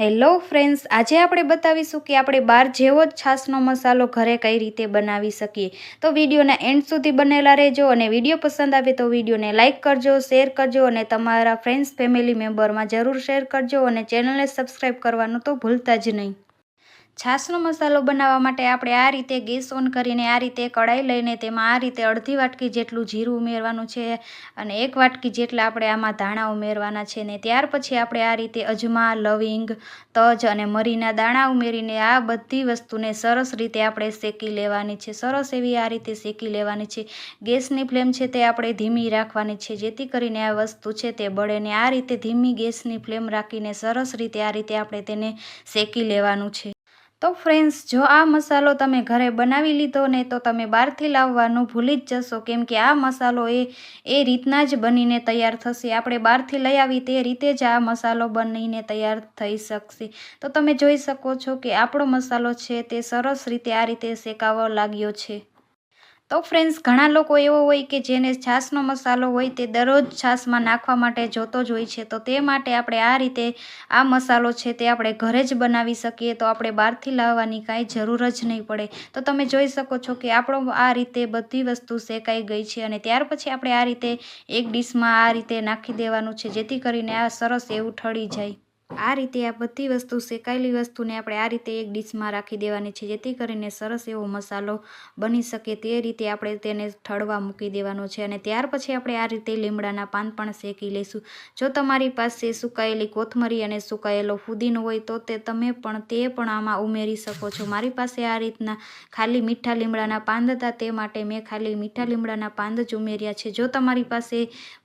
Hello friends, આજે આપણે બતાવીશું કે આપણે બહાર જેવો જ છાશનો મસાલો ઘરે કઈ રીતે બનાવી શકીએ. તો વિડીયોના એન્ડ સુધી બનેલા રહેજો અને વીડિયો પસંદ આવે તો વિડીયોને લાઇક કરજો શેર કરજો અને તમારા ફ્રેન્ડ્સ ફેમિલી મેમ્બરમાં જરૂર શેર કરજો અને ચેનલને સબસ્ક્રાઈબ કરવાનું તો ભૂલતા જ નહીં. છાશનો મસાલો બનાવવા માટે આપણે આ રીતે ગેસ ઓન કરીને આ રીતે કઢાઈ લઈને તેમાં આ રીતે અડધી વાટકી જેટલું જીરું ઉમેરવાનું છે અને એક વાટકી જેટલા આપણે આમાં ધાણા ઉમેરવાના છે ને ત્યાર પછી આપણે આ રીતે અજમા, લવિંગ, તજ અને મરીના દાણા ઉમેરીને આ બધી વસ્તુને સરસ રીતે આપણે શેકી લેવાની છે. સરસ એવી આ રીતે શેકી લેવાની છે. ગેસની ફ્લેમ છે તે આપણે ધીમી રાખવાની છે. જેથી કરીને આ વસ્તુ છે તે બળે ને આ રીતે ધીમી ગેસની ફ્લેમ રાખીને સરસ રીતે આ રીતે આપણે તેને શેકી લેવાનું છે. તો ફ્રેન્ડ્સ જો આ મસાલો તમે ઘરે બનાવી લીધો ને તો તમે બહારથી લાવવાનું ભૂલી જ જશો, કેમ કે આ મસાલો એ એ રીતના જ બનીને તૈયાર થશે. આપણે બહારથી લઈ આવી તે રીતે જ આ મસાલો બનીને તૈયાર થઈ શકશે. તો તમે જોઈ શકો છો કે આપણો મસાલો છે તે સરસ રીતે આ રીતે શેકાવા લાગ્યો છે. તો ફ્રેન્ડ્સ ઘણા લોકો એવો હોય કે જેને છાશનો મસાલો હોય તે દરરોજ છાશમાં નાખવા માટે જોતો જ હોય છે. તો તે માટે આપણે આ રીતે આ મસાલો છે તે આપણે ઘરે જ બનાવી શકીએ તો આપણે બહારથી લાવવાની કાંઈ જરૂર જ નહીં પડે. તો તમે જોઈ શકો છો કે આપણો આ રીતે બધી વસ્તુ શેકાઈ ગઈ છે અને ત્યાર પછી આપણે આ રીતે એક ડીશમાં આ રીતે નાખી દેવાનું છે જેથી કરીને આ સરસ એવું ઠળી જાય. આ રીતે આ બધી વસ્તુ શેકાયેલી વસ્તુને આપણે આ રીતે એક ડીશમાં રાખી દેવાની છે, જેથી કરીને સરસ એવો મસાલો બની શકે તે રીતે આપણે તેને ઠળવા મૂકી દેવાનો છે અને ત્યાર પછી આપણે આ રીતે લીમડાના પાન પણ શેકી લઈશું. જો તમારી પાસે સુકાયેલી કોથમરી અને સુકાયેલો ફુદીનો હોય તો તે તમે પણ તે પણ આમાં ઉમેરી શકો છો. મારી પાસે આ રીતના ખાલી મીઠા લીમડાના પાન હતા, તે માટે મેં ખાલી મીઠા લીમડાના પાન જ ઉમેર્યા છે. જો તમારી પાસે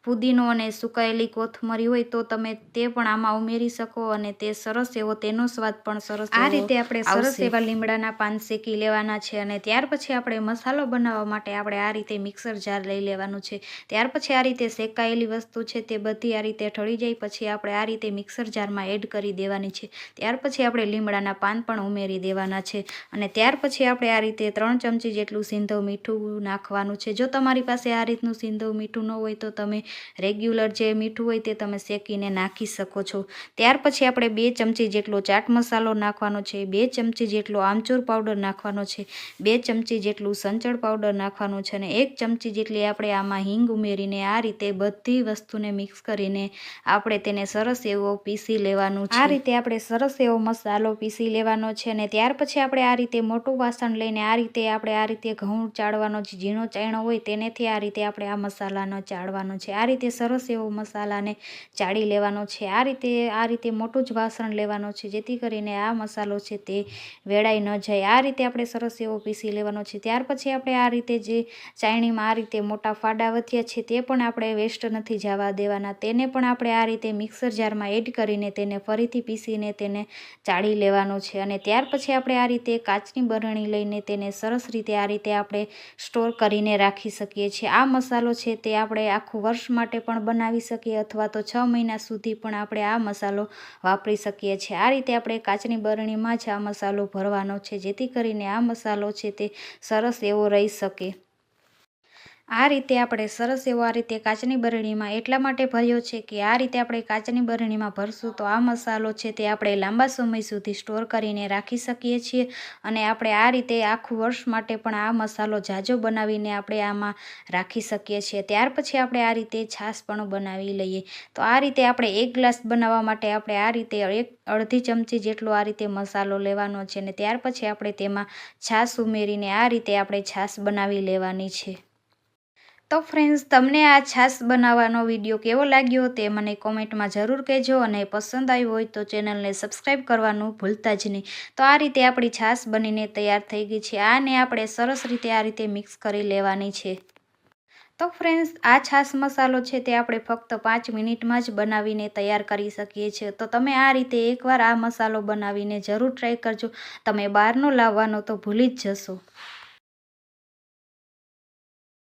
ફુદીનો અને સુકાયેલી કોથમરી હોય તો તમે તે પણ આમાં ઉમેરી શકો શકો અને તે સરસ એવો તેનો સ્વાદ પણ સરસ આ રીતે આપણે સરસ એવા લીમડાના પાન શેકી લેવાના છે અને ત્યાર પછી આપણે મસાલો બનાવવા માટે આપણે આ રીતે મિક્સર જાર લઈ લેવાનું છે. ત્યાર પછી આ રીતે શેકાયેલી વસ્તુ છે તે બધી આ રીતે ઠળી જાય પછી આપણે આ રીતે મિક્સર જારમાં એડ કરી દેવાની છે. ત્યાર પછી આપણે લીમડાના પાન પણ ઉમેરી દેવાના છે અને ત્યાર પછી આપણે આ રીતે ત્રણ ચમચી જેટલું સિંધવ મીઠું નાખવાનું છે. જો તમારી પાસે આ રીતનું સિંધવ મીઠું ન હોય તો તમે રેગ્યુલર જે મીઠું હોય તે તમે શેકીને નાખી શકો છો. ત્યાર પછી આપણે બે ચમચી જેટલો ચાટ મસાલો નાખવાનો છે, બે ચમચી જેટલો આમચૂર પાવડર નાખવાનો છે, બે ચમચી જેટલું સંચળ પાવડર નાખવાનું છે અને એક ચમચી જેટલી આપણે આમાં હિંગ ઉમેરીને આ રીતે બધી વસ્તુને મિક્સ કરીને આપણે તેને સરસ એવો પીસી લેવાનું આ રીતે આપણે સરસ એવો મસાલો પીસી લેવાનો છે અને ત્યાર પછી આપણે આ રીતે મોટું વાસણ લઈને આ રીતે આપણે આ રીતે ઘઉં ચાળવાનો જે ઝીણો ચાયણો હોય તેનેથી આ રીતે આપણે આ મસાલાનો ચાળવાનો છે. આ રીતે સરસ એવો મસાલાને ચાળી લેવાનો છે. આ રીતે આ રીતે મોટું જ વાસણ લેવાનું છે, જેથી કરીને આ મસાલો છે તે વેળાઈ ન જાય. આ રીતે આપણે સરસ એવો પીસી લેવાનો છે. ત્યાર પછી આપણે આ રીતે જે ચાયણીમાં આ રીતે મોટા ફાડા વધ્યા છે તે પણ આપણે વેસ્ટ નથી જવા દેવાના. તેને પણ આપણે આ રીતે મિક્સર જારમાં એડ કરીને તેને ફરીથી પીસીને તેને ચાળી લેવાનો છે. અને ત્યાર પછી આપણે આ રીતે કાચની બરણી લઈને તેને સરસ રીતે આ રીતે આપણે સ્ટોર કરીને રાખી શકીએ છીએ. આ મસાલો છે તે આપણે આખું વર્ષ માટે પણ બનાવી શકીએ અથવા તો છ મહિના સુધી પણ આપણે આ મસાલો વાપરી શકીએ છીએ. આ રીતે આપણે કાચની બરણીમાં જ આ મસાલો ભરવાનો છે, જેથી કરીને આ મસાલો છે તે સરસ એવો રહી શકે. આ રીતે આપણે સરસ એવો આ રીતે કાચની બરણીમાં એટલા માટે ભર્યો છે કે આ રીતે આપણે કાચની બરણીમાં ભરશું તો આ મસાલો છે તે આપણે લાંબા સમય સુધી સ્ટોર કરીને રાખી શકીએ છીએ અને આપણે આ રીતે આખું વર્ષ માટે પણ આ મસાલો જાજો બનાવીને આપણે આમાં રાખી શકીએ છીએ. ત્યાર પછી આપણે આ રીતે છાશ પણ બનાવી લઈએ. તો આ રીતે આપણે એક ગ્લાસ બનાવવા માટે આપણે આ રીતે એક અડધી ચમચી જેટલો આ રીતે મસાલો લેવાનો છે અને ત્યાર પછી આપણે તેમાં છાશ ઉમેરીને આ રીતે આપણે છાશ બનાવી લેવાની છે. તો ફ્રેન્ડ્સ તમને આ છાશ બનાવવાનો વીડિયો કેવો લાગ્યો તે મને કોમેન્ટમાં જરૂર કહેજો અને પસંદ આવ્યો હોય તો ચેનલને સબસ્ક્રાઈબ કરવાનું ભૂલતા જ નહીં. તો આ રીતે આપણી છાશ બનીને તૈયાર થઈ ગઈ છે. આને આપણે સરસ રીતે આ રીતે મિક્સ કરી લેવાની છે. તો ફ્રેન્ડ્સ આ છાશ મસાલો છે તે આપણે ફક્ત પાંચ મિનિટમાં જ બનાવીને તૈયાર કરી શકીએ છીએ. તો તમે આ રીતે એકવાર આ મસાલો બનાવીને જરૂર ટ્રાય કરજો. તમે બહારનો લાવવાનો તો ભૂલી જ જશો.